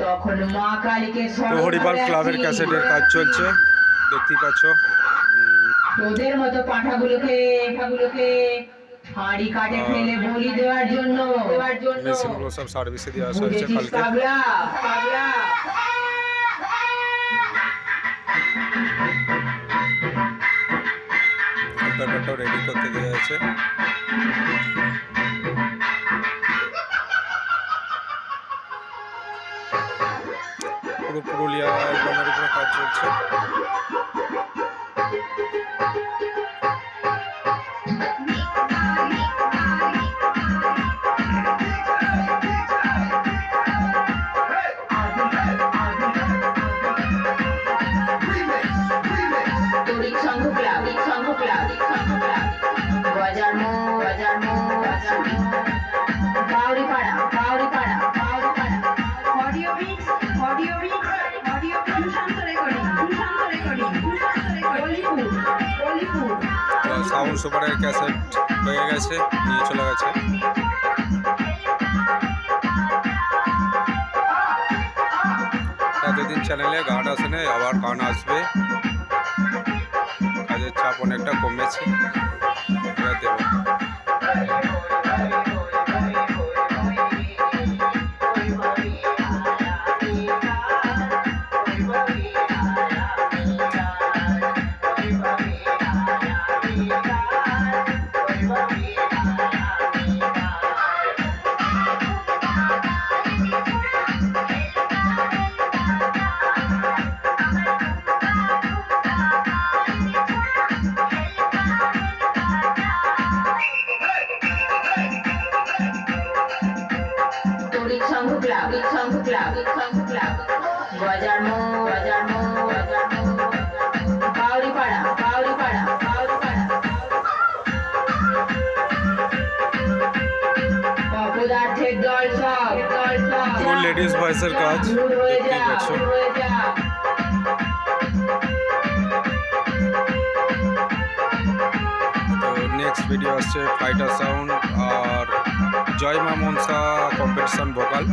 তখন মা কালীকে হরিপাল ক্লাবের। ক্যাসেটের কাজ চলছে। দেখতেই পাচ্ছ। তোদের মতো পাঠাগুলোকে পাঠাগুলোকে হাঁড়ি কাটে ফেলে বলি দেওয়ার জন্য। দেওয়ার জন্য। মেশিনগুলো সব সার্ভিসে দিয়ে আসা হয়েছে কালকে। পাগলা? পাগলা? ব্যাপারটাও রেডি করতে দেওয়া আছে পুরো পুরুলিয়া কাজ চলছে সাউন্ড সুপারের ক্যাসেট হয়ে গেছে, নিয়ে চলে গেছে। এতদিন চ্যানেলে গান আসে আবার গান আসবে। কাজের চাপ অনেকটা কমেছে। ফুল লেডিস ভয়েসের কাজ, দেখতেই পাচ্ছ। নেক্সট ভিডিও আসছে ফাইটার সাউন্ড আর জয় মা মনসা কম্পিটিশন ভোকাল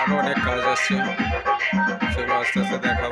আরও অনেক কাজ আসছে। সেগুলো আস্তে আস্তে দেখা